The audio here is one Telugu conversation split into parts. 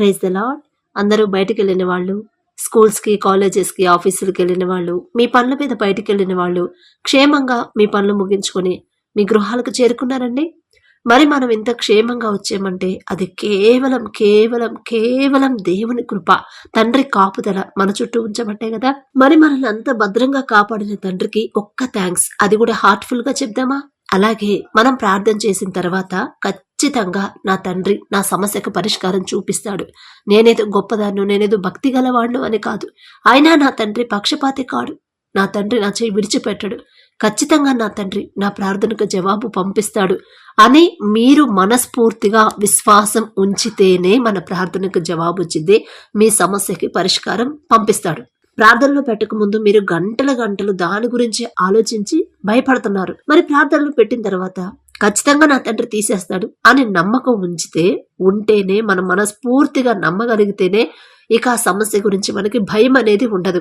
ప్రైజ్ ద లాడ్ అందరూ బయటికి వెళ్ళిన వాళ్ళు స్కూల్స్కి కాలేజెస్కి ఆఫీసులకి వెళ్ళిన వాళ్ళు మీ పనుల మీద బయటకు వెళ్ళిన వాళ్ళు క్షేమంగా మీ పనులు ముగించుకొని మీ గృహాలకు చేరుకున్నారండి? మరి మనం ఇంత క్షేమంగా వచ్చామంటే అది కేవలం కేవలం కేవలం దేవుని కృప తండ్రి కాపుదల మన చుట్టూ ఉంచబట్టే కదా? మరి మనల్ని అంత భద్రంగా కాపాడిన తండ్రికి ఒక్క థ్యాంక్స్ అది కూడా హార్ట్ఫుల్గా చెప్దామా? అలాగే మనం ప్రార్థన చేసిన తర్వాత ఖచ్చితంగా నా తండ్రి నా సమస్యకు పరిష్కారం చూపిస్తాడు. నేనేదో గొప్పదాన్ను నేనేదో భక్తి గలవాడు అని కాదు. అయినా నా తండ్రి పక్షపాతి కాడు. నా తండ్రి నా చేయి విడిచిపెట్టడు. ఖచ్చితంగా నా తండ్రి నా ప్రార్థనకు జవాబు పంపిస్తాడు అని మీరు మనస్ఫూర్తిగా విశ్వాసం ఉంచితేనే మన ప్రార్థనకు జవాబు వచ్చింది మీ సమస్యకి పరిష్కారం పంపిస్తాడు. ప్రార్థనలు పెట్టక ముందు మీరు గంటల గంటలు దాని గురించి ఆలోచించి భయపడుతున్నారు. మరి ప్రార్థనలు పెట్టిన తర్వాత ఖచ్చితంగా నా తండ్రి తీసేస్తాడు అని నమ్మకం ఉంచితే ఉంటేనే మనం మనస్ఫూర్తిగా నమ్మగలిగితేనే ఇక ఆ సమస్య గురించి మనకి భయం అనేది ఉండదు.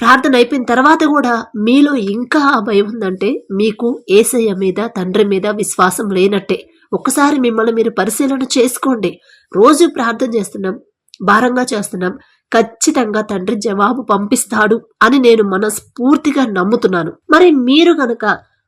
ప్రార్థన అయిపోయిన తర్వాత కూడా మీలో ఇంకా ఆ భయం ఉందంటే మీకు ఏసయ్య మీద తండ్రి మీద విశ్వాసం లేనట్టే. ఒక్కసారి మిమ్మల్ని మీరు పరిశీలన చేసుకోండి. రోజు ప్రార్థన చేస్తున్నాం భారంగా చేస్తున్నాం. ఖచ్చితంగా తండ్రి జవాబు పంపిస్తాడు అని నేను మనస్ఫూర్తిగా నమ్ముతున్నాను. మరి మీరు గనక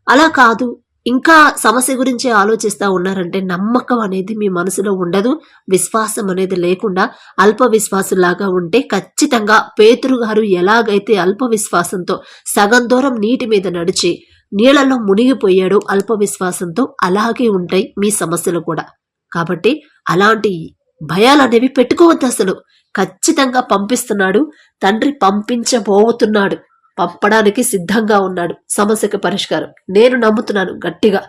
అలా కాదు ఇంకా సమస్య గురించి ఆలోచిస్తా ఉన్నారంటే నమ్మకం అనేది మీ మనసులో ఉండదు విశ్వాసం అనేది లేకుండా అల్ప విశ్వాసంలాగా ఉంటే ఖచ్చితంగా పేతురు గారు ఎలాగైతే అల్ప విశ్వాసంతో సగం దూరం నీటి మీద నడిచి నీళ్ళలో మునిగిపోయాడు అల్ప విశ్వాసంతో అలాగే ఉంటాయి మీ సమస్యలు కూడా. కాబట్టి అలాంటి భయాలు అనేవి పెట్టుకోవద్దు అసలు. ఖచ్చితంగా పంపిస్తున్నాడు. తండ్రి పంపించబోతున్నాడు. పంపడానికి సిద్ధంగా ఉన్నాడు. సమస్యకు పరిష్కారం. నేను నమ్ముతున్నాను గట్టిగా.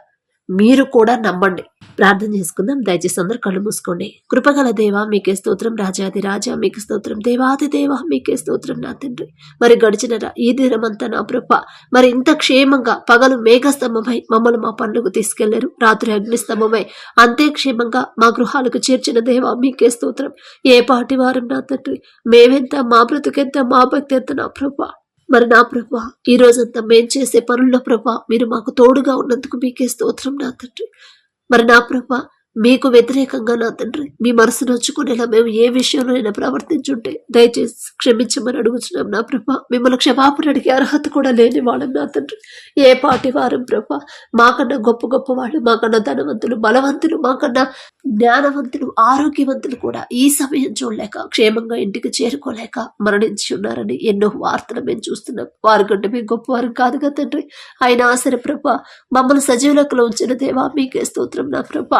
మీరు కూడా నమ్మండి. ప్రార్థన చేసుకుందాం. దయచేసి అందరు కళ్ళు మూసుకోండి. కృపగల దేవ మీకే స్తోత్రం రాజాది రాజా మీకు స్తోత్రం దేవాది దేవ మీకే స్తోత్రం నా తండ్రి. మరి గడిచిన ఈ దినమంతా నా ప్రభ మరి ఇంత క్షేమంగా పగలు మేఘస్తంభమై మమ్మల్ని మా పనులకు తీసుకెళ్ళారు. రాత్రి అగ్నిస్తంభమై అంతే క్షేమంగా మా గృహాలకు చేర్చిన దేవ మీకే స్తోత్రం. ఏ పాటి వారం నా తండ్రి? మేమెంత మా బ్రతుకెంత మా భక్తి ఎంత నా ప్రభా మరి నా ప్రభా ఈ రోజంతా మేం చేసే పనుల్లో ప్రభా మీరు మాకు తోడుగా ఉన్నందుకు మీకే స్తోత్రం నా తండ్రి. మరి నా ప్రభా మీకు వ్యతిరేకంగా నా తండ్రి మీ మనసు నొచ్చుకునేలా మేము ఏ విషయంలోనైనా ప్రవర్తించుంటే దయచేసి క్షమించమని అడుగుతున్నాం నా ప్రభా. మిమ్మల్ని క్షమాపణ అడిగే అర్హత కూడా లేని వాళ్ళం నా తండ్రి. ఏ పాటి వారం ప్రభ మాకన్నా గొప్ప గొప్ప వాళ్ళు మాకన్నా ధనవంతులు బలవంతులు మాకన్నా జ్ఞానవంతులు ఆరోగ్యవంతులు కూడా ఈ సమయం చూడలేక క్షేమంగా ఇంటికి చేరుకోలేక మరణించి ఉన్నారని ఎన్నో వార్తలు మేము చూస్తున్నాం. వారి కంటే మేము గొప్పవారు కాదు కదా తండ్రి. అయినా సరే ప్రభా మమ్మల్ని సజీవులకు ఉంచిన దేవా మీకే స్తోత్రం నా ప్రభ.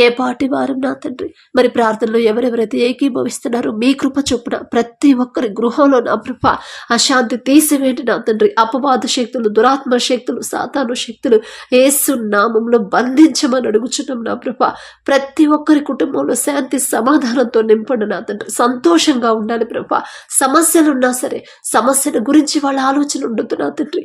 ఏ పాటి వారం నా తండ్రి? మరి ప్రార్థనలో ఎవరెవరైతే ఏకీభవిస్తున్నారో మీ కృప చొప్పున ప్రతి ఒక్కరి గృహంలో నా కృప అశాంతి తీసివేయండి నా తండ్రి. అపవాద శక్తులు దురాత్మ శక్తులు సాతాను శక్తులు ఏసు నామంలో బంధించమని అడుగుచున్నాం నా కృప. ప్రతి ఒక్కరి కుటుంబంలో శాంతి సమాధానంతో నింపండి నా తండ్రి. సంతోషంగా ఉండాలి ప్రభ సమస్యలు ఉన్నా సరే సమస్యల గురించి వాళ్ళ ఆలోచన ఉండదు నా తండ్రి.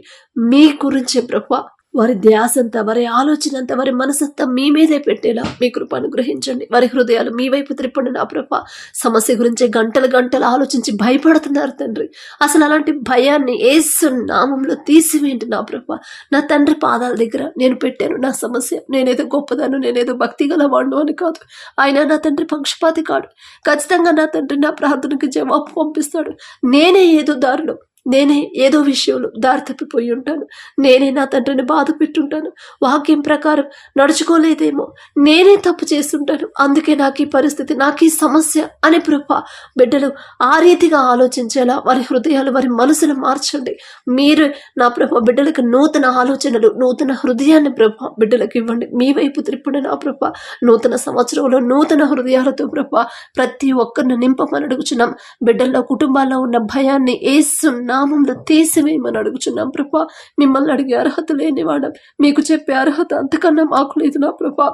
మీ గురించే ప్రభా వారి ధ్యాసంతా వారి ఆలోచనంతా వారి మనసంతా మీ మీదే పెట్టేలా మీ కృప అనుగ్రహించండి. వారి హృదయాలు మీ వైపు త్రిప్పండి నా ప్రభ. సమస్య గురించి గంటలు గంటలు ఆలోచించి భయపడుతున్నారు తండ్రి. అసలు అలాంటి భయాన్ని ఏసు నామంలో తీసివేయండి నా ప్రభ. నా తండ్రి పాదాల దగ్గర నేను పెట్టాను నా సమస్య. నేనేదో గొప్పదాను నేనేదో భక్తి గలవాడు అని కాదు. ఆయన నా తండ్రి పక్షపాతి కాడు. ఖచ్చితంగా నా తండ్రి నా ప్రార్థనకు జవాబు పంపిస్తాడు. నేనే ఏదో దారులు నేనే ఏదో విషయంలో దారి తప్పిపోయి ఉంటాను. నేనే నా తండ్రిని బాధ పెట్టుంటాను. వాక్యం ప్రకారం నడుచుకోలేదేమో. నేనే తప్పు చేస్తుంటాను. అందుకే నాకు ఈ పరిస్థితి నాకు ఈ సమస్య అని ప్రభా బిడ్డలు ఆ రీతిగా ఆలోచించేలా వారి హృదయాలు వారి మనసును మార్చండి. మీరు నా ప్రభ బిడ్డలకు నూతన ఆలోచనలు నూతన హృదయాన్ని ప్రభా బిడ్డలకు ఇవ్వండి. మీ వైపు త్రిప్పుడు నా ప్రభ నూతన సంవత్సరంలో నూతన హృదయాలతో ప్రభ ప్రతి ఒక్కరిని నింపమని అడుగుచున్నాం. బిడ్డల్లో కుటుంబాల్లో ఉన్న భయాన్ని ఏసు నామంలో తీసివేయమని అడుగుచున్నాం ప్రభా. మిమ్మల్ని అడిగే అర్హత లేనివాడం మీకు చెప్పే అర్హత అంతకన్నా మాకు లేదు నా ప్రభా.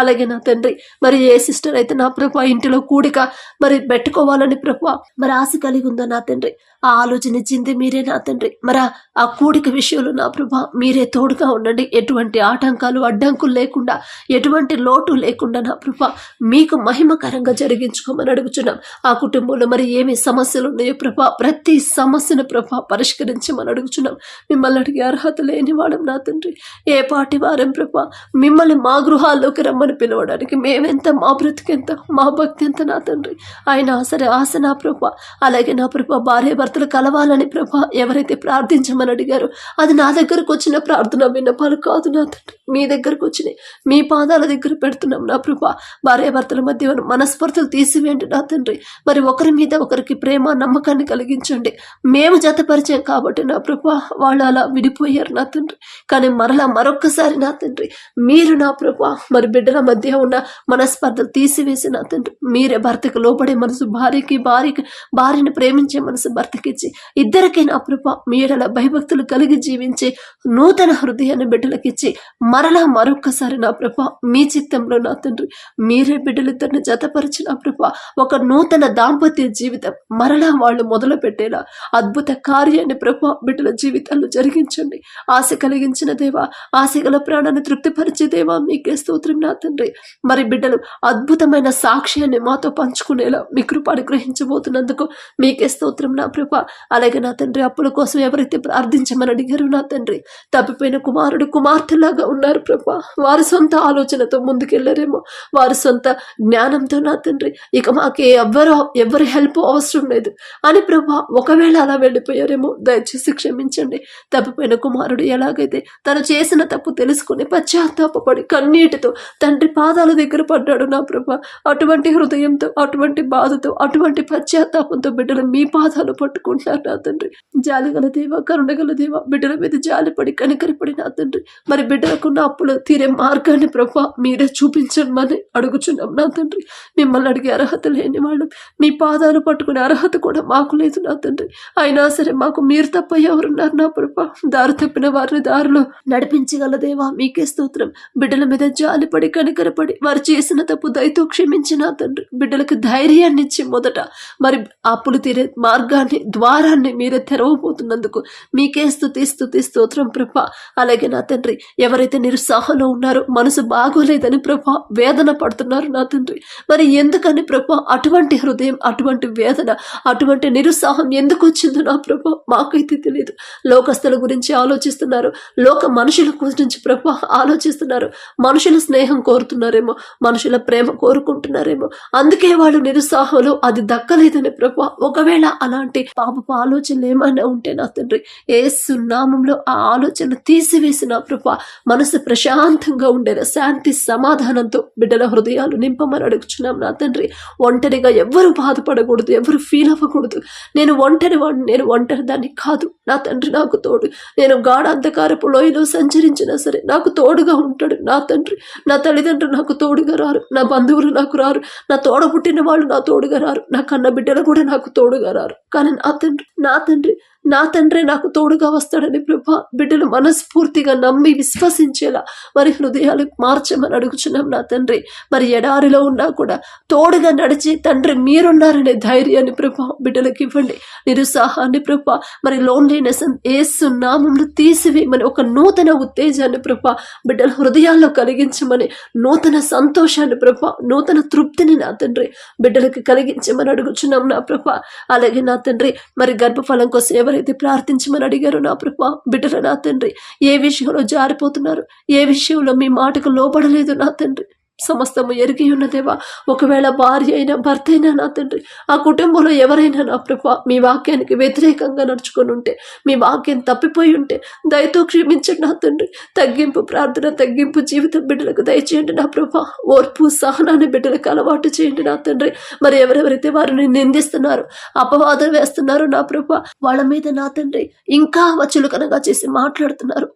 అలాగే నా తండ్రి మరి ఏ సిస్టర్ అయితే నా ప్రభా ఇంటిలో కూడిక మరి పెట్టుకోవాలని ప్రభా. మరి ఆశ కలిగి ఉందా నా తండ్రి? ఆ ఆలోచన ఇచ్చింది మీరే నా తండ్రి. మరా ఆ- ఆ కూడిక విషయంలో నా ప్రభా మీరే తోడుగా ఉండండి. ఎటువంటి ఆటంకాలు అడ్డంకులు లేకుండా ఎటువంటి లోటు లేకుండా నా ప్రభా మీకు మహిమకరంగా జరిగించుకోమని అడుగుచున్నాం. ఆ కుటుంబంలో మరి ఏమి సమస్యలు ఉన్నాయో ప్రభా ప్రతి సమస్యను ప్రభా పరిష్కరించమని అడుగుచున్నాం. మిమ్మల్ని అడిగే అర్హత లేని వాడం నా తండ్రి. ఏ పాటి వారం ప్రభా మిమ్మల్ని మా గృహాల్లోకి రమ్మని పిలవడానికి మేమెంత మా బ్రతికెంత మా భక్తి ఎంత నా తండ్రి. ఆయన సరే ఆశ నా ప్రభా అలాగే నా ప్రభా భార్య భర్తలు కలవాలని ప్రభా ఎవరైతే ప్రార్థించమని అడిగారో అది నా దగ్గరకు వచ్చిన ప్రార్థన విన్నపాలు కాదు నా తండ్రి. మీ దగ్గరకు వచ్చినాయి. మీ పాదాల దగ్గర పెడుతున్నాం నా ప్రభా. భార్య భర్తల మధ్య మనస్పర్ధలు తీసివేయండి నా తండ్రి. మరి ఒకరి మీద ఒకరికి ప్రేమ నమ్మకాన్ని కలిగించండి. మేము జతపరిచాం కాబట్టి నా ప్రభా వాళ్ళు అలా విడిపోయారు నా తండ్రి. కానీ మరలా మరొక్కసారి నా తండ్రి మీరు నా ప్రభా మరి బిడ్డల మధ్య ఉన్న మనస్పర్ధలు తీసివేసి నా తండ్రి. మీరే భర్తకు లోపడే మనసు భార్యకి భార్యకి భార్యను ప్రేమించే మనసు భర్త ఇద్దరికీ ఇద్దరికైనా ప్రభా మీడల భయభక్తులు కలిగి జీవించే నూతన హృదయాన్ని బిడ్డలకిచ్చి మరలా మరొక్కసారి నా ప్రభ మీ చిత్తంలో నా తండ్రి మీరే బిడ్డలిద్దరిని జతపరిచిన ప్రభ ఒక నూతన దాంపత్య జీవితం మరలా వాళ్ళు మొదలు పెట్టేలా అద్భుత కార్యాన్ని ప్రభ బిడ్డల జీవితాల్లో జరిగించండి. ఆశ కలిగించిన దేవా ఆశ గల ప్రాణాన్ని తృప్తిపరిచే దేవా మీకే స్తోత్రం నా తండ్రి. మరి బిడ్డలు అద్భుతమైన సాక్ష్యాన్ని మాతో పంచుకునేలా మీ కృప అనుగ్రహించబోతున్నందుకు మీకే స్తోత్రం నా కృప. అలాగే నా తండ్రి అప్పుల కోసం ఎవరైతే ప్రార్థించమని అడిగారో నా తండ్రి తప్పిపోయిన కుమారుడు కుమార్తెలాగా ఉన్నారు ప్రభా. వారి సొంత ఆలోచనతో ముందుకెళ్ళారేమో. వారి సొంత జ్ఞానంతో నా తండ్రి ఇక మాకు ఎవ్వరు ఎవరి హెల్ప్ అవసరం లేదు. అని ప్రభా ఒకవేళ అలా వెళ్ళిపోయారేమో దయచేసి క్షమించండి. తప్పిపోయిన కుమారుడు ఎలాగైతే తను చేసిన తప్పు తెలుసుకుని పశ్చాత్తాపడి కన్నీటితో తండ్రి పాదాల దగ్గర పడ్డాడు నా ప్రభా అటువంటి హృదయంతో అటువంటి బాధతో అటువంటి పశ్చాత్తాపంతో బిడ్డలు మీ పాదాలు పట్టు పట్టుకుంటున్నారు నా తండ్రి. జాలిగల దేవ కరుణగల దేవ బిడ్డల మీద జాలిపడి కనికరపడి నా తండ్రి. మరి బిడ్డలకున్న అప్పులు తీరే మార్గాన్ని ప్రభా మీరే చూపించమని అడుగుచున్నాం నా తండ్రి. మిమ్మల్ని అడిగే అర్హత లేని వాళ్ళు. మీ పాదాలు పట్టుకునే అర్హత కూడా మాకు లేదు నా తండ్రి. అయినా సరే మాకు మీరు తప్ప ఎవరున్నారు నా ప్రభా? దారి తప్పిన వారిని దారిలో నడిపించగల దేవా మీకే స్తోత్రం. బిడ్డల మీద జాలిపడి కనికరపడి వారు చేసిన తప్పు దయతో క్షమించిన తండ్రి. బిడ్డలకు ధైర్యాన్ని ఇచ్చి మొదట మరి అప్పులు తీరే మార్గాన్ని ద్వారాన్ని మీరే తెరవబోతున్నందుకు మీకే స్థుతి స్థుతి స్తోత్రం ప్రభ. అలాగే నా తండ్రి ఎవరైతే నిరుత్సాహంలో ఉన్నారో మనసు బాగోలేదని ప్రభ వేదన పడుతున్నారు నా తండ్రి. మరి ఎందుకని ప్రభ అటువంటి హృదయం అటువంటి వేదన అటువంటి నిరుత్సాహం ఎందుకు వచ్చిందో నా ప్రభ మాకైతే తెలియదు లోకస్తుల గురించి ఆలోచిస్తున్నారు లోక మనుషుల గురించి ప్రభ ఆలోచిస్తున్నారు. మనుషుల స్నేహం కోరుతున్నారేమో మనుషుల ప్రేమ కోరుకుంటున్నారేమో. అందుకే వాళ్ళు నిరుత్సాహంలో అది దక్కలేదని ప్రభ ఒకవేళ అలాంటి పాపపు ఆలోచనలు ఏమైనా ఉంటే నా తండ్రి ఏ సున్నామంలో ఆ ఆలోచన తీసివేసి నా ప్రభా మనసు ప్రశాంతంగా ఉండేలా శాంతి సమాధానంతో బిడ్డల హృదయాలు నింపమని అడుగుచున్నాం నా తండ్రి. ఒంటరిగా ఎవరు బాధపడకూడదు ఎవరు ఫీల్ అవ్వకూడదు. నేను ఒంటరి వాడిని నేను ఒంటరి దాన్ని కాదు. నా తండ్రి నాకు తోడు. నేను గాఢ అంధకారపు లోయలో సంచరించినా సరే నాకు తోడుగా ఉంటాడు నా తండ్రి. నా తల్లిదండ్రులు నాకు తోడుగా రారు నా బంధువులు నాకు రారు నా తోడ పుట్టిన వాళ్ళు నా తోడుగా రారు నా కన్న బిడ్డలు కూడా నాకు తోడుగా రారు. కానీ నా తండ్రి నా తండ్రి నా తండ్రి నాకు తోడుగా వస్తాడని ప్రభా బిడ్డలు మనస్ఫూర్తిగా నమ్మి విశ్వసించేలా మరి హృదయాలు మార్చమని అడుగుచున్నాం నా తండ్రి. మరి ఎడారిలో ఉన్నా కూడా తోడుగా నడిచి తండ్రి మీరున్నారనే ధైర్యాన్ని ప్రభా బిడ్డలకు ఇవ్వండి. నిరుత్సాహాన్ని ప్రభా మరి లోన్లీనెస్ ఏసు నామంలో తీసివేయమని ఒక నూతన ఉత్తేజాన్ని ప్రభా బిడ్డల హృదయాల్లో కలిగించమని నూతన సంతోషాన్ని ప్రభా నూతన తృప్తిని నా తండ్రి బిడ్డలకు కలిగించమని అడుగుచున్నాం నా ప్రభా. అలాగే నా తండ్రి మరి గర్భఫలం కోసం అయితే ప్రార్థించమని అడిగారు నా ప్రభా బిడ్డల నా తండ్రి ఏ విషయంలో జారిపోతున్నారు ఏ విషయంలో మీ మాటకు లోపడలేదు నా తండ్రి. సమస్తము ఎరిగి ఉన్నదేవా? ఒకవేళ భార్య అయినా భర్త అయినా నా తండ్రి ఆ కుటుంబంలో ఎవరైనా నా ప్రభా మీ వాక్యానికి వ్యతిరేకంగా నడుచుకొని ఉంటే మీ వాక్యం తప్పిపోయి ఉంటే దయతో క్షమించండి నా తండ్రి. తగ్గింపు ప్రార్థన తగ్గింపు జీవితం బిడ్డలకు దయచేయండి నా ప్రభా. ఓర్పు సహనాన్ని బిడ్డలకు అలవాటు చేయండి నా తండ్రి. మరి ఎవరెవరైతే వారిని నిందిస్తున్నారు అపవాదం వేస్తున్నారు నా ప్రభా వాళ్ళ మీద నా తండ్రి ఇంకా చులకనగా చేసి మాట్లాడుతున్నారు.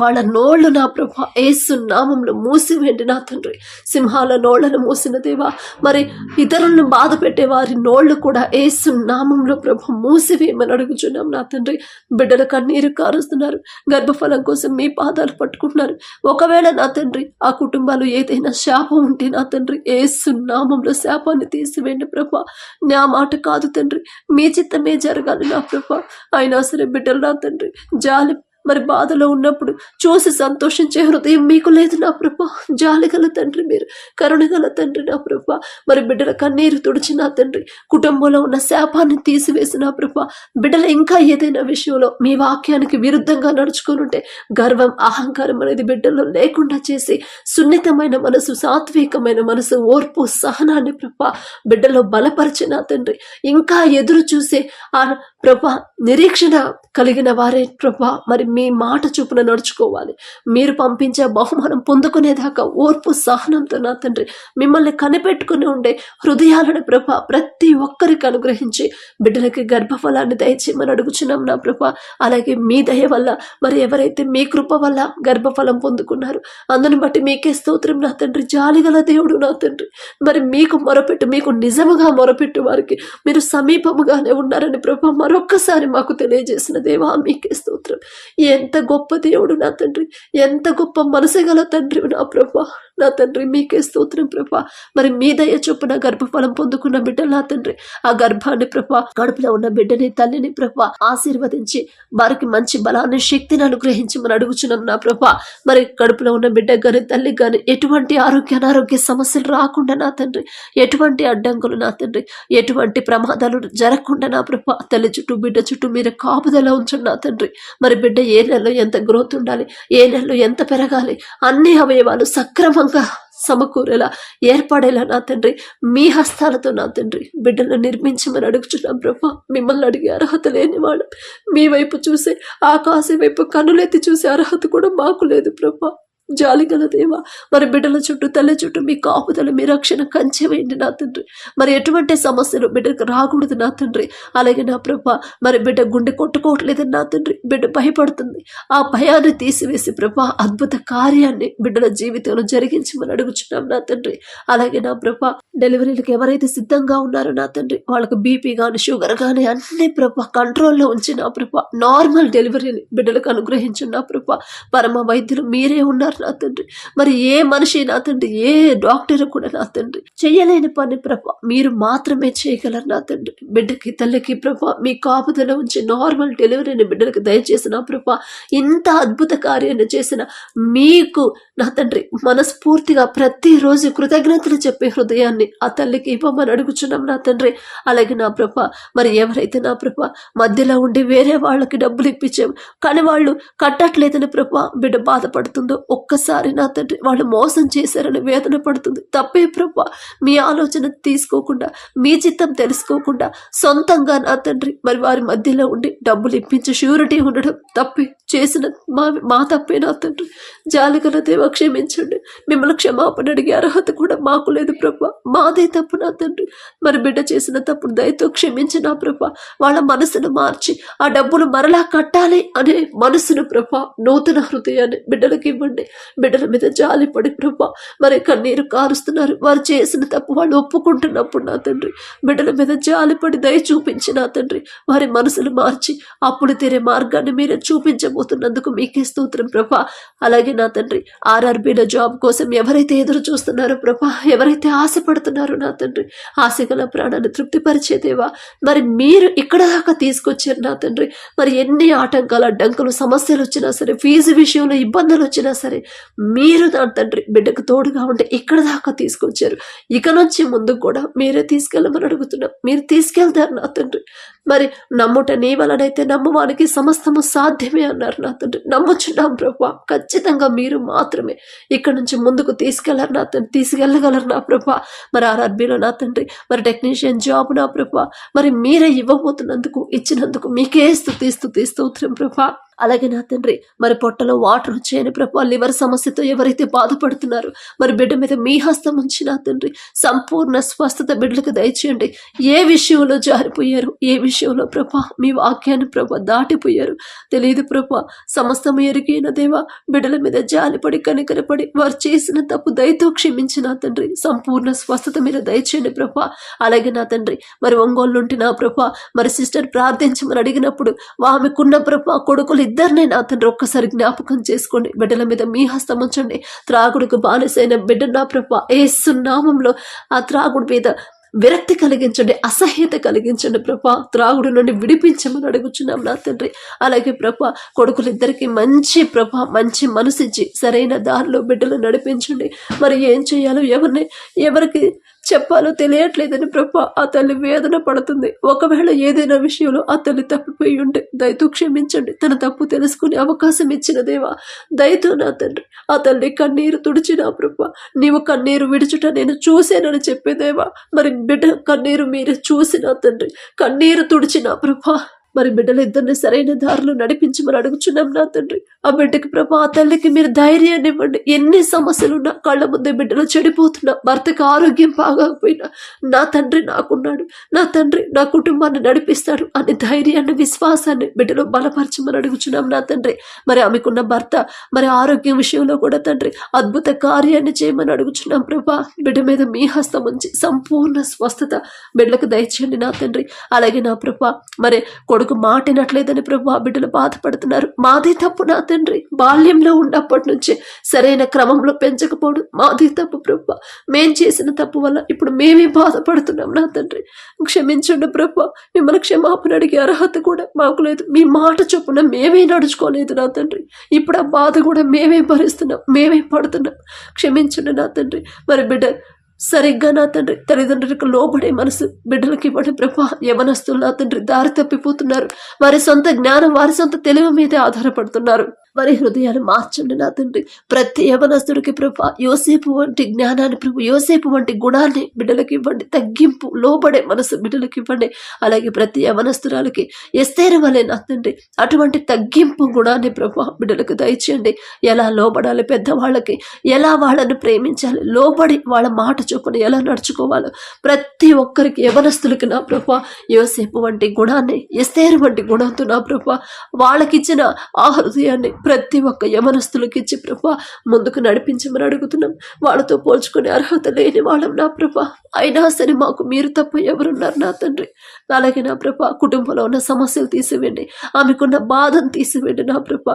వాళ్ళ నోళ్ళు నా ప్రభ ఏసు నామంలో మూసివేండి నా తండ్రి. సింహాల నోళ్ళను మూసిన దేవా మరి ఇతరులను బాధ పెట్టే వారి నోళ్ళు కూడా ఏసు నామంలో ప్రభ మూసివేయమని అడుగుచున్నాం నా తండ్రి. బిడ్డల కన్నీరు కారుస్తున్నారు. గర్భఫలం కోసం మీ పాదాలు పట్టుకుంటున్నారు. ఒకవేళ నా తండ్రి ఆ కుటుంబాలు ఏదైనా శాపం ఉంటే నా తండ్రి ఏసు నామంలో శాపాన్ని తీసివేయండి ప్రభ. నా మాట కాదు తండ్రి. మీ చిత్తమే జరగాలి నా ప్రభ. అయినా సరే బిడ్డలు నా తండ్రి జాలి మరి బాధలో ఉన్నప్పుడు చూసి సంతోషించే హృదయం మీకు లేదు నా ప్రభా. జాలిగల తండ్రి మీరు కరుణగల తండ్రి నా ప్రభా. మరి బిడ్డల కన్నీరు తుడిచి నా తండ్రి కుటుంబంలో ఉన్న శాపాన్ని తీసివేసి నా ప్రభా. బిడ్డల ఇంకా ఏదైనా విషయంలో మీ వాక్యానికి విరుద్ధంగా నడుచుకుని ఉంటే గర్వం అహంకారం అనేది బిడ్డల్లో లేకుండా చేసి సున్నితమైన మనసు సాత్వికమైన మనసు ఓర్పు సహనాన్ని ప్రభా బిడ్డలో బలపరిచి నా తండ్రి. ఇంకా ఎదురు చూసే ఆ ప్రభా నిరీక్షణ కలిగిన వారే ప్రభా. మరి మీ మాట చూపున నడుచుకోవాలి. మీరు పంపించే బహుమానం పొందుకునేదాకా ఓర్పు సహనంతో నా తండ్రి మిమ్మల్ని కనిపెట్టుకుని ఉండే హృదయాలను ప్రభ ప్రతి ఒక్కరికి అనుగ్రహించి బిడ్డలకి గర్భఫలాన్ని దయచేయమని అడుగుచున్నాం నా ప్రభ. అలాగే మీ దయ వల్ల మరి ఎవరైతే మీ కృప వల్ల గర్భఫలం పొందుకున్నారు అందుని బట్టి మీకే స్తోత్రం నా తండ్రి. జాలిగల దేవుడు నా తండ్రి. మరి మీకు మొరపెట్టు మీకు నిజముగా మొరపెట్టు వారికి మీరు సమీపముగానే ఉన్నారని ప్రభ మరొక్కసారి మాకు తెలియజేసిన దేవా మీకే స్తోత్రం. ఎంత గొప్ప దేవుడు నా తండ్రి? ఎంత గొప్ప మనసు గల తండ్రి నా ప్రభా? నా తండ్రి మీకే స్తోత్రం ప్రభా. మరి మీ దయ చొప్పున గర్భఫలం పొందుకున్న బిడ్డ నా తండ్రి ఆ గర్భాన్ని ప్రభా కడుపులో ఉన్న బిడ్డని తల్లిని ప్రభా ఆశీర్వదించి వారికి మంచి బలాన్ని శక్తిని అనుగ్రహించమని అడుగుచున్నాం నా ప్రభా. మరి కడుపులో ఉన్న బిడ్డ గాని తల్లి గాని ఎటువంటి ఆరోగ్య అనారోగ్య సమస్యలు రాకుండా నా తండ్రి ఎటువంటి అడ్డంకులు నా తండ్రి ఎటువంటి ప్రమాదాలు జరగకుండా నా ప్రభా తల్లి చుట్టూ బిడ్డ చుట్టూ మీరు కాపుదల ఉంచండి నా తండ్రి. మరి బిడ్డ ఏ నెలలో ఎంత గ్రోత్ ఉండాలి ఏ నెలలో ఎంత పెరగాలి అన్ని అవయవాలు సక్రమంగా సమకూరేలా ఏర్పడేలా నా తండ్రి మీ హస్తాలతో నా తండ్రి బిడ్డలను నిర్మించమని అడుగుచున్నాం ప్రభా. మిమ్మల్ని అడిగే అర్హత లేని వాళ్ళం. మీ వైపు చూసే ఆకాశం వైపు కన్నులెత్తి చూసే అర్హత కూడా మాకు లేదు ప్రభా. జాలిగల దేవా మరి బిడ్డల చుట్టూ తల్లి చుట్టూ మీ కాపుదల మీ రక్షణ కంచె వేయండి నా తండ్రి. మరి ఎటువంటి సమస్యలు బిడ్డకు రాకూడదు నా తండ్రి. అలాగే నా ప్రభ మరి బిడ్డ గుండె కొట్టుకోవట్లేదు నా తండ్రి. బిడ్డ భయపడుతుంది. ఆ భయాన్ని తీసివేసి ప్రభ అద్భుత కార్యాన్ని బిడ్డల జీవితంలో జరిగించమని అడుగుచున్నాం నా తండ్రి. అలాగే నా ప్రభ డెలివరీలకు ఎవరైతే సిద్ధంగా ఉన్నారో నా తండ్రి వాళ్ళకి బీపీ కానీ షుగర్ కానీ అన్ని ప్రభ కంట్రోల్లో ఉంచి నా ప్రభ నార్మల్ డెలివరీని బిడ్డలకు అనుగ్రహించిన నా ప్రభ. పరమ వైద్యులు మీరే ఉన్నారు నా తండ్రి. మరి ఏ మనిషి నా తండ్రి? ఏ డాక్టర్ కూడా నా తండ్రి. చేయలేని పని ప్రభ. మీరు మాత్రమే చేయగలరు నా తండ్రి. బిడ్డకి తల్లికి ప్రభ మీ కాపుదల ఉంచి నార్మల్ డెలివరీని బిడ్డలకు దయచేసిన ప్రభ ఇంత అద్భుత కార్యాన్ని చేసిన మీకు నా తండ్రి మనస్ఫూర్తిగా ప్రతిరోజు కృతజ్ఞతలు చెప్పే హృదయాన్ని ఆ తల్లికి ఇవ్వమని అడుగుచున్నాం నా తండ్రి. అలాగే నా ప్రభ మరి ఎవరైతే నా ప్రభ మధ్యలో ఉండి వేరే వాళ్ళకి డబ్బులు ఇప్పించాం కానీ వాళ్ళు కట్టట్లేదని ప్రభ బిడ్డ బాధపడుతుందో ఒక్కసారి నా తండ్రి వాళ్ళు మోసం చేశారని వేదన పడుతుంది. తప్పే ప్రభ మీ ఆలోచన తీసుకోకుండా మీ చిత్తం తెలుసుకోకుండా సొంతంగా నా తండ్రి మరి వారి మధ్యలో ఉండి డబ్బులు ఇప్పించి షూరిటీ ఉండడం తప్పే. చేసిన మా మా తప్పే నా తండ్రి. జాలిగల దేవ క్షమించండి. మిమ్మల్ని క్షమాపణ అడిగే అర్హత కూడా మాకు లేదు ప్రభా. మాదే తప్పు నా తండ్రి. మరి బిడ్డ చేసిన తప్పుడు దయతో క్షమించి నా ప్రభా. వాళ్ళ మనసును మార్చి ఆ డబ్బులు మరలా కట్టాలి అనే మనసును ప్రభా నూతన హృదయాన్ని బిడ్డలకు ఇవ్వండి. బిడ్డల మీద జాలిపడి ప్రభా మరి కన్నీరు కారుస్తున్నారు. వారు చేసిన తప్పు వాళ్ళు ఒప్పుకుంటున్నప్పుడు నా తండ్రి బిడ్డల మీద జాలిపడి దయ చూపించి నా తండ్రి వారి మనసులు మార్చి అప్పుడు తీరే మార్గాన్ని మీరే చూపించబోతున్నందుకు మీకే స్తోత్రం ప్రభ. అలాగే నా తండ్రి ఆర్ఆర్బీలో జాబ్ కోసం ఎవరైతే ఎదురు చూస్తున్నారో ప్రభా ఎవరైతే ఆశపడుతున్నారో నా తండ్రి ఆశగల ప్రాణాన్ని తృప్తిపరిచేదేవా మరి మీరు ఇక్కడ దాకా తీసుకొచ్చారు నా తండ్రి. మరి ఎన్ని ఆటంకాలు అడ్డంకులు సమస్యలు వచ్చినా సరే ఫీజు విషయంలో ఇబ్బందులు వచ్చినా సరే మీరు దాని తండ్రి బిడ్డకు తోడుగా ఉంటే ఇక్కడ దాకా తీసుకొచ్చారు. ఇక నుంచి ముందు కూడా మీరే తీసుకెళ్ళమని అడుగుతున్నాం. మీరు తీసుకెళ్తారు నా తండ్రి. మరి నమ్ముట నీ వలనైతే నమ్మువానికి సమస్తము సాధ్యమే అన్నారు నా తండ్రి. నమ్ముచున్నాం ప్రభా. ఖచ్చితంగా మీరు మాత్రమే ఇక్కడ నుంచి ముందుకు తీసుకెళ్ళరు నా తండ్రి. తీసుకెళ్ళగలరు నా ప్రభా. మరి ఆర్ఆర్బీలో నా తండ్రి. మరి టెక్నీషియన్ జాబ్ నా ప్రభా. మరి మీరే ఇవ్వబోతున్నందుకు ఇచ్చినందుకు మీకే స్థుతి స్థుతి స్తోత్రం ప్రభా. అలాగే నా తండ్రి మరి పొట్టలో వాటర్ వచ్చాయని ప్రభా లివర్ సమస్యతో ఎవరైతే బాధపడుతున్నారో మరి బిడ్డ మీద మీ హస్తం ఉంచి నా తండ్రి సంపూర్ణ స్వస్థత బిడ్డలకు దయచేయండి. ఏ విషయంలో జారిపోయారు ఏ విషయంలో ప్రభా మీ వాక్యాన్ని ప్రభా దాటిపోయారు తెలియదు ప్రభా. సమస్తం ఎరిగిన దేవా బిడ్డల మీద జాలిపడి కనికరపడి వారు చేసిన తప్పు దయతో క్షమించిన తండ్రి సంపూర్ణ స్వస్థత మీద దయచేయండి ప్రభా. అలాగే నా తండ్రి మరి ఒంగోలు నుండి నా ప్రభా మరి సిస్టర్ ప్రార్థించమని అడిగినప్పుడు ఆమెకున్న ప్రభా కొడుకులు ఇద్దరిని నా తండ్రి ఒక్కసారి జ్ఞాపకం చేసుకోండి. బిడ్డల మీద మీ హస్తం ఉంచండి. త్రాగుడికి బానిసైన బిడ్డ నా ప్రభ ఏసునామంలో ఆ త్రాగుడి మీద విరక్తి కలిగించండి అసహ్యత కలిగించండి ప్రభా. త్రాగుడు నుండి విడిపించమని అడుగుచున్నాం నా తండ్రి. అలాగే ప్రభా కొడుకులిద్దరికి మంచి ప్రభా మంచి మనసిచ్చి సరైన దారిలో బిడ్డలు నడిపించండి. మరి ఏం చేయాలో ఎవరిని ఎవరికి చెప్పాలో తెలియట్లేదని ప్రభా ఆ తల్లి వేదన పడుతుంది. ఒకవేళ ఏదైనా విషయంలో ఆ తల్లి తప్పిపోయి ఉంటే దయతో క్షమించండి. తన తప్పు తెలుసుకునే అవకాశం ఇచ్చిన దేవా దయతో నా తండ్రి ఆ తల్లి కన్నీరు తుడిచిన ప్రభా నీవు కన్నీరు విడుచుట నేను చూశానని చెప్పేదేవా మరి బిడ్డ కన్నీరు మీరు చూసిన తండ్రి కన్నీరు తుడిచిన ప్రభా. మరి బిడ్డలు ఇద్దరిని సరైన దారిలో నడిపించమని అడుగుచున్నాం నా తండ్రి. ఆ బిడ్డకి ప్రభా ఆ తల్లికి మీరు ధైర్యాన్ని ఇవ్వండి. ఎన్ని సమస్యలు నా కళ్ళ ముందే బిడ్డలు చెడిపోతున్నా భర్తకి ఆరోగ్యం బాగోకపోయినా నా తండ్రి నాకున్నాడు. నా తండ్రి నా కుటుంబాన్ని నడిపిస్తాడు అనే ధైర్యాన్ని విశ్వాసాన్ని బిడ్డలో బలపరచమని అడుగుచున్నాం నా తండ్రి. మరి ఆమెకున్న భర్త మరి ఆరోగ్యం విషయంలో కూడా తండ్రి అద్భుత కార్యాన్ని చేయమని అడుగుచున్నాం ప్రభా. బిడ్డ మీద మీ హస్తం ఉంచి సంపూర్ణ స్వస్థత బిడ్డలకు దయచేయండి నా తండ్రి. అలాగే నా ప్రభా మరి కొడుకు మాటినట్లేదని ప్రభు ఆ బిడ్డలు బాధపడుతున్నారు. మాది తప్పు నా తండ్రి. బాల్యంలో ఉన్నప్పటి నుంచి సరైన క్రమంలో పెంచకపోవడం మాది తప్పు ప్రభు. మేం చేసిన తప్పు వల్ల ఇప్పుడు మేమే బాధపడుతున్నాం నా తండ్రి. క్షమించండి ప్రభు. మిమ్మల్ని క్షమాపణ అడిగే అర్హత కూడా మాకు లేదు. మీ మాట చొప్పున మేమే నడుచుకోలేదు నా తండ్రి. ఇప్పుడు ఆ బాధ కూడా మేమే భరిస్తున్నాం. మేమే పడుతున్నాం. క్షమించండి నా తండ్రి. మరి బిడ్డ సరిగ్గా నా తండ్రి తల్లిదండ్రులకు లోబడే మనసు బిడ్డలకి ఇవ్వండి ప్రభా యవనస్తులు నా తండ్రి దారి తప్పిపోతున్నారు. వారి సొంత జ్ఞానం వారి సొంత తెలివి మీదే ఆధారపడుతున్నారు. వారి హృదయాలు మార్చండి నా తండ్రి. ప్రతి యవనస్తుడికి ప్రభా యోసేపు వంటి జ్ఞానాన్ని ప్రభు యోసేపు వంటి గుణాన్ని బిడ్డలకి ఇవ్వండి. తగ్గింపు లోబడే మనసు బిడ్డలకి ఇవ్వండి. అలాగే ప్రతి యవనస్తురాలకి ఎస్తేరు వలె నా తండ్రి అటువంటి తగ్గింపు గుణాన్ని ప్రభా బిడ్డలకు దయచేయండి. ఎలా లోబడాలి పెద్దవాళ్ళకి ఎలా వాళ్ళని ప్రేమించాలి లోబడి వాళ్ళ మాట చొప్పున ఎలా నడుచుకోవాలో ప్రతి ఒక్కరికి యవనస్తులకి నా ప్రభా యోసేపు వంటి గుణాన్ని ఎస్తేరు వంటి గుణంతో నా ప్రభా వాళ్ళకిచ్చిన ఆ హృదయాన్ని ప్రతి ఒక్క యమనస్తులకి ఇచ్చి ప్రభా ముందుకు నడిపించమని అడుగుతున్నాం. వాళ్ళతో పోల్చుకునే అర్హత లేని వాళ్ళం నా ప్రభా. అయినా సరే మాకు మీరు తప్ప ఎవరున్నారు నా తండ్రి. అలాగే నా ప్రభా కుటుంబంలో ఉన్న సమస్యలు తీసివేయండి. ఆమెకున్న బాధను తీసివేయండి నా ప్రభా.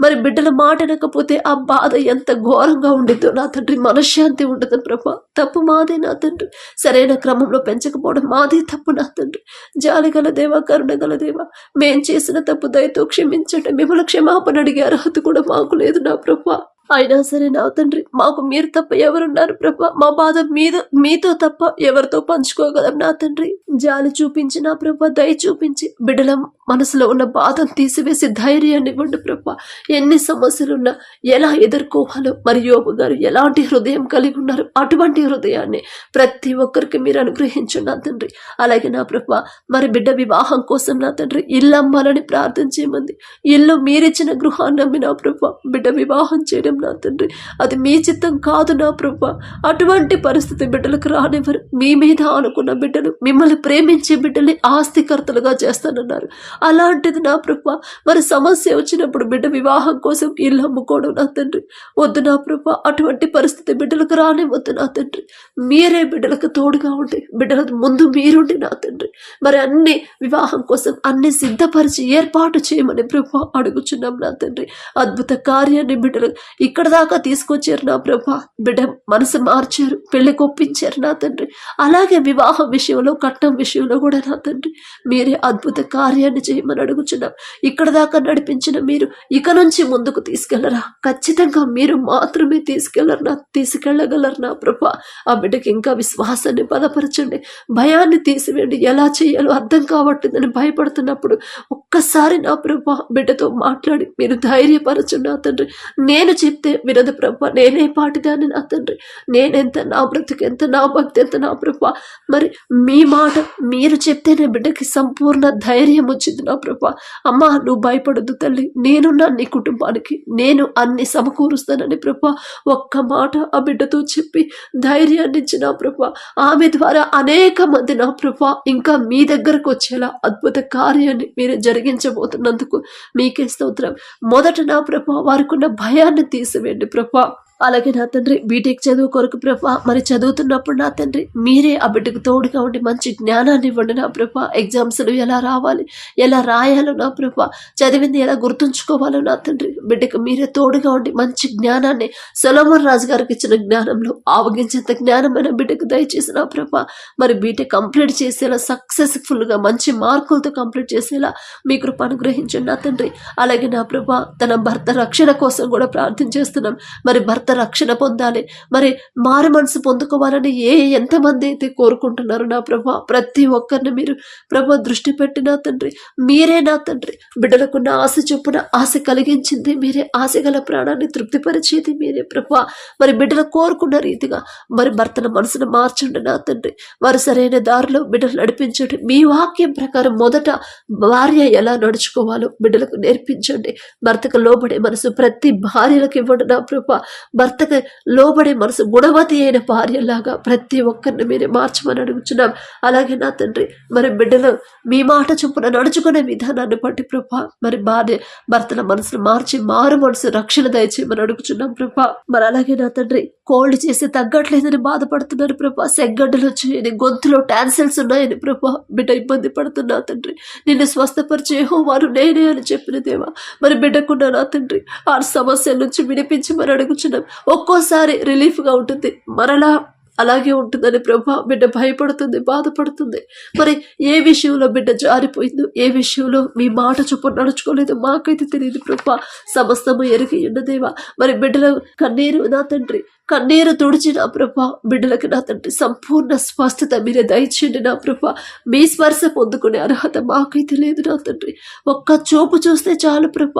మరి బిడ్డల మాట వినకపోతే ఆ బాధ ఎంత ఘోరంగా ఉండిద్దో నా తండ్రి మనశ్శాంతి ఉండదు ప్రభా. తప్పు మాదే నా తండ్రి. సరైన క్రమంలో పెంచకపోవడం మాదే తప్పు నా తండ్రి. జాలి గల దేవా కరుణ గల దేవా మేం చేసిన తప్పు దయతో క్షమించండి. మిమ్మల్ని క్షమాపణ అడిగే అర్హత కూడా మాకు లేదు నా ప్రభా. అయినా సరే నా తండ్రి మాకు మీరు తప్ప ఎవరున్నారు ప్రభా? మా బాధ మీద మీతో తప్ప ఎవరితో పంచుకోగలం నా తండ్రి? జాలి చూపించి నా ప్రభా దయ చూపించి బిడ్డల మనసులో ఉన్న బాధను తీసివేసి ధైర్యాన్ని ఇవ్వండి ప్రభా. ఎన్ని సమస్యలున్నా ఎలా ఎదుర్కోవాలో మరి యోబు గారు ఎలాంటి హృదయం కలిగి ఉన్నారు అటువంటి హృదయాన్ని ప్రతి ఒక్కరికి మీరు అనుగ్రహించండి నా తండ్రి. అలాగే నా ప్రభా మరి బిడ్డ వివాహం కోసం నా తండ్రి ఇల్లు అమ్మాలని ప్రార్థన చేయమంది. ఇల్లు మీరిచ్చిన గృహాన్ని నమ్మి నా ప్రభా బిడ్డ వివాహం చేయడం నా తండ్రి. అది మీ చిత్తం కాదు నా ప్రభా. అటువంటి పరిస్థితి బిడ్డలకు రానివ్వరు. మీ మీద అనుకున్న బిడ్డలు మిమ్మల్ని ప్రేమించే బిడ్డల్ని ఆస్తికర్తలుగా చేస్తానన్నారు. అలాంటిది నా ప్రభా. మరి సమస్య వచ్చినప్పుడు బిడ్డ వివాహం కోసం ఇల్లు అమ్ముకోవడం నా తండ్రి. వద్దు నా ప్రభ అటువంటి పరిస్థితి బిడ్డలకు రానివ్వద్దు నా తండ్రి. మీరే బిడ్డలకు తోడుగా ఉండి బిడ్డల ముందు మీరుండి నా తండ్రి. మరి అన్ని వివాహం కోసం అన్ని సిద్ధపరిచి ఏర్పాటు చేయమని ప్రభ అడుగుచున్నాం నా తండ్రి. అద్భుత కార్యాన్ని బిడ్డలు ఇక్కడ దాకా తీసుకొచ్చారు నా ప్రభ. బిడ్డ మనసు మార్చారు పెళ్ళి కొప్పించారు నా తండ్రి. అలాగే వివాహం విషయంలో కట్నం విషయంలో కూడా నా తండ్రి. మీరే అద్భుత కార్యాన్ని చేయమని అడుగుచున్నాం. ఇక్కడ దాకా నడిపించిన మీరు ఇక నుంచి ముందుకు తీసుకెళ్ళరా? ఖచ్చితంగా మీరు మాత్రమే తీసుకెళ్ళరు? నా తీసుకెళ్ళగలరు నా ప్రభ? ఆ బిడ్డకి ఇంకా విశ్వాసాన్ని బలపరచండి. భయాన్ని తీసివేయండి. ఎలా చేయాలో అర్థం కావట్లేదని భయపడుతున్నప్పుడు ఒక్కసారి నా ప్రభ బిడ్డతో మాట్లాడి మీరు ధైర్యపరచండి నా తండ్రి. నేను చెప్తే వినదు ప్రభ. నేనే పాటిదాన్ని నా తండ్రి. నేనెంత నా బ్రతుకు ఎంత నా భక్తి ఎంత నా ప్రభ. మరి మీ మాట మీరు చెప్తేనే బిడ్డకి సంపూర్ణ ధైర్యం వచ్చింది నా ప్రభా. అమ్మా నువ్వు భయపడద్దు తల్లి. నేనున్నా నీ కుటుంబానికి. నేను అన్ని సమకూరుస్తానని ప్రభా. ఒక్క మాట ఆ బిడ్డతో చెప్పి ధైర్యాన్ని నా ప్రభా. ఆమె ద్వారా అనేక మంది నా ప్రభా ఇంకా మీ దగ్గరకు వచ్చేలా అద్భుత కార్యాన్ని మీరు జరిగించబోతున్నందుకు మీకే స్తోత్రం. మొదట నా ప్రభా వారికి ఉన్న భయాన్ని తీసివేయండి ప్రభా. అలాగే నా తండ్రి బీటెక్ చదువు కొరకు ప్రభా మరి చదువుతున్నప్పుడు నా తండ్రి మీరే ఆ బిడ్డకు తోడుగా ఉండి మంచి జ్ఞానాన్ని ఇవ్వండి నా ప్రభా. ఎగ్జామ్స్లు ఎలా రావాలి ఎలా రాయాలో నా ప్రభా. చదివింది ఎలా గుర్తుంచుకోవాలో నా తండ్రి. బిడ్డకు మీరే తోడుగా ఉండి మంచి జ్ఞానాన్ని సొలమన్ రాజు గారికి ఇచ్చిన జ్ఞానంలో ఆవగించేంత జ్ఞానమైన బిడ్డకు దయచేసి నా ప్రభా. మరి బీటెక్ కంప్లీట్ చేసేలా సక్సెస్ఫుల్గా మంచి మార్కులతో కంప్లీట్ చేసేలా మీ కృప అనుగ్రహించండి నా తండ్రి. అలాగే నా ప్రభా తన భర్త రక్షణ కోసం కూడా ప్రార్థన చేస్తున్నాం. మరి భర్త రక్షణ పొందాలి. మరి మారు మనసు పొందుకోవాలని ఏ ఎంతమంది అయితే కోరుకుంటున్నారు నా ప్రభా ప్రతి ఒక్కరిని మీరు ప్రభా దృష్టి పెట్టి నా తండ్రి మీరే నా తండ్రి బిడ్డలకున్న ఆశ చొప్పున ఆశ కలిగించింది మీరే ఆశ గల ప్రాణాన్ని తృప్తిపరిచేది మీరే ప్రభా. మరి బిడ్డలు కోరుకున్న రీతిగా మరి భర్తల మనసును మార్చండి నా తండ్రి. వారు సరైన దారిలో బిడ్డలు నడిపించండి. మీ వాక్యం ప్రకారం మొదట భార్య ఎలా నడుచుకోవాలో బిడ్డలకు నేర్పించండి. భర్తకు లోబడే మనసు ప్రతి భార్యలకు ఇవ్వండి నా ప్రభా. భర్తకు లోబడే మనసు గుణవతి అయిన భార్యలాగా ప్రతి ఒక్కరిని మీరే మార్చమని అడుగుచున్నాం. అలాగే నా తండ్రి మరి బిడ్డలు మీ మాట చొప్పున నడుచుకునే విధానాన్ని బట్టి ప్రభా మరి భార్య భర్తల మనసును మార్చి మారు మనసు రక్షణ దయచేయమని అడుగుచున్నాం ప్రభా. మరి అలాగే నా తండ్రి కోల్డ్ చేసి తగ్గట్లేదని బాధపడుతున్నారు ప్రభా. సెగ్గడ్డలు వచ్చాయని గొంతులో టాన్సిల్స్ ఉన్నాయని ప్రభా. బిడ్డ ఇబ్బంది పడుతున్నా తండ్రి నిన్ను స్వస్థపరిచే వారు నేనే అని చెప్పిన దేవా. మరి బిడ్డకున్న నా తండ్రి ఆ సమస్యల నుంచి వినిపించి మరి అడుగుచున్నాం ఒక్కోసారి రిలీఫ్గా ఉంటుంది. మరలా అలాగే ఉంటుందని ప్రభా బిడ్డ భయపడుతుంది బాధపడుతుంది. మరి ఏ విషయంలో బిడ్డ జారిపోయిందో ఏ విషయంలో మీ మాట చొప్పున నడుచుకోలేదు మాకైతే తెలియదు ప్రభా. సమస్తము ఎరిగి ఉన్నదేవా మరి బిడ్డల కన్నీరు నా తండ్రి కన్నీరు తుడిచి నా ప్రభ బిడ్డలకు నా తండ్రి సంపూర్ణ స్వస్థత మీరే దయచేయండి నా ప్రభ. మీ స్పర్శ పొందుకునే అర్హత మాకైతే లేదు నా తండ్రి. ఒక్క చూపు చూస్తే చాలు ప్రభ.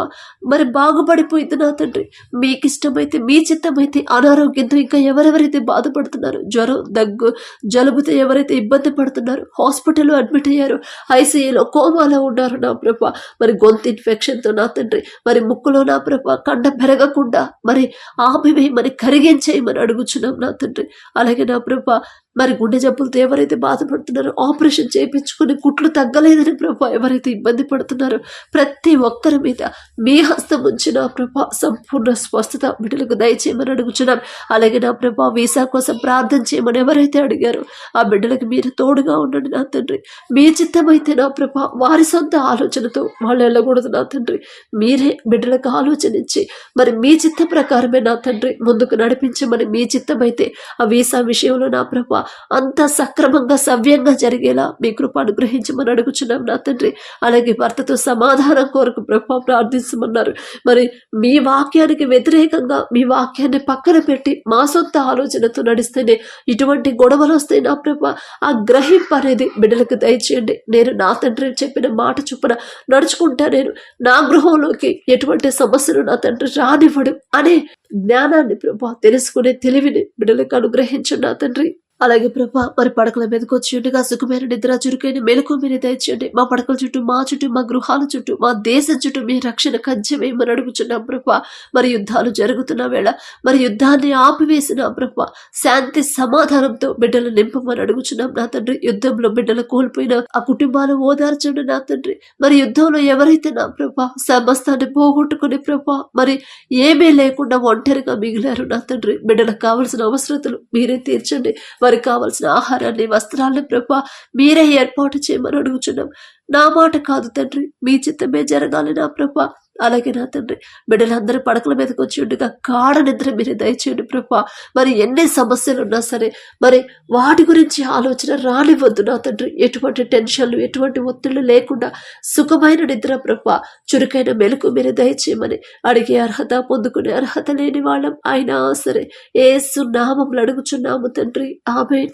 మరి బాగుపడిపోయింది నా తండ్రి. మీకు ఇష్టమైతే మీ చిత్తమైతే అనారోగ్యంతో ఇంకా ఎవరెవరైతే బాధపడుతున్నారు జ్వరం దగ్గు జలుబుతో ఎవరైతే ఇబ్బంది పడుతున్నారు హాస్పిటల్లో అడ్మిట్ అయ్యారు ఐసీయూలో కోమాలో ఉన్నారు నా ప్రభ. మరి గొంతు ఇన్ఫెక్షన్తో నా తండ్రి. మరి ముక్కులో నా ప్రభ కండ పెరగకుండా మరి ఆమె మరి కరిగించే చేయమని అడుగుచున్నాం నా తండ్రి. అలాగే నా ప్రభా మరి గుండె జబ్బులతో ఎవరైతే బాధపడుతున్నారో ఆపరేషన్ చేయించుకుని కుట్లు తగ్గలేదని ప్రభా ఎవరైతే ఇబ్బంది పడుతున్నారో ప్రతి ఒక్కరి మీద మీ హస్తం ఉంచి నా ప్రభా సంపూర్ణ స్వస్థత బిడ్డలకు దయచేయమని అడుగుచున్నాం. అలాగే నా ప్రభా వీసా కోసం ప్రార్థన చేయమని ఎవరైతే అడిగారో ఆ బిడ్డలకు మీరు తోడుగా ఉండండి నా తండ్రి. మీ చిత్తమైతే నా ప్రభా వారి సొంత ఆలోచనతో వాళ్ళు వెళ్ళకూడదు నా తండ్రి. మీరే బిడ్డలకు ఆలోచన ఇచ్చి మరి మీ చిత్త ప్రకారమే నా తండ్రి ముందుకు నడిపించమని మీ చిత్తమైతే ఆ వీసా విషయంలో నా ప్రభా అంత సక్రమంగా సవ్యంగా జరిగేలా మీ కృప అనుగ్రహించమని అడుగుచున్నాం నా తండ్రి. అలాగే భర్తతో సమాధానం కోరకు ప్రభా ప్రార్థించమన్నారు. మరి మీ వాక్యానికి వ్యతిరేకంగా మీ వాక్యాన్ని పక్కన పెట్టి మా సొంత ఆలోచనతో నడిస్తేనే ఇటువంటి గొడవలు వస్తాయి నా ప్రభా. ఆ గ్రహింపు అనేది బిడ్డలకు దయచేయండి. నేను నా తండ్రి చెప్పిన మాట చొప్పున నడుచుకుంటా నేను. నా గృహంలోకి ఎటువంటి సమస్యలు నా తండ్రి రానివ్వడు అనే జ్ఞానాన్ని ప్రభా తెలుసుకునే తెలివిని బిడ్డలకు అనుగ్రహించండి నా తండ్రి. అలాగే ప్రభా మరి పడకల మీదకి వచ్చిండగా సుఖమైన నిద్ర చురుకైన మెలకు మీరు దయచేయండి. మా పడకల చుట్టూ మా చుట్టూ మా గృహాల చుట్టూ మా దేశం చుట్టూ మీ రక్షణ కంచెమేమని అడుగుచున్నాం ప్రభా. మరి యుద్ధాలు జరుగుతున్న వేళ మరి యుద్ధాన్ని ఆపివేసిన ప్రభా శాంతి సమాధానంతో బిడ్డలు నింపమని అడుగుచున్నాం నా తండ్రి. యుద్ధంలో బిడ్డలు కోల్పోయిన ఆ కుటుంబాలు ఓదార్చండి నా తండ్రి. మరి యుద్ధంలో ఎవరైతే నా ప్రభా సమస్తాన్ని పోగొట్టుకుని ప్రభా మరి ఏమీ లేకుండా ఒంటరిగా మిగిలారు నా తండ్రి. బిడ్డలకు కావలసిన అవసరతలు మీరే తీర్చండి. వారికి కావలసిన ఆహారాన్ని వస్త్రాలను ప్రభా మీరే ఏర్పాటు చేయమని అడుగుచున్నాం. నా మాట కాదు తండ్రి. మీ చిత్తమే జరగాలి నా ప్రభా. అలాగే నా తండ్రి బిడ్డలందరూ పడకల మీదకి వచ్చి ఉండగా గాఢ నిద్ర మీరు దయచేయండి ప్రభా. మరి ఎన్ని సమస్యలు ఉన్నా సరే మరి వాటి గురించి ఆలోచన రానివ్వద్దు నా తండ్రి. ఎటువంటి టెన్షన్లు ఎటువంటి ఒత్తిళ్ళు లేకుండా సుఖమైన నిద్ర ప్రభా చురుకైన మెలకు మీరు దయచేయమని అడిగే అర్హత పొందుకునే అర్హత లేని వాళ్ళం అయినా సరే ఏసు నామంలో అడుగుచున్నాము తండ్రి. ఆమె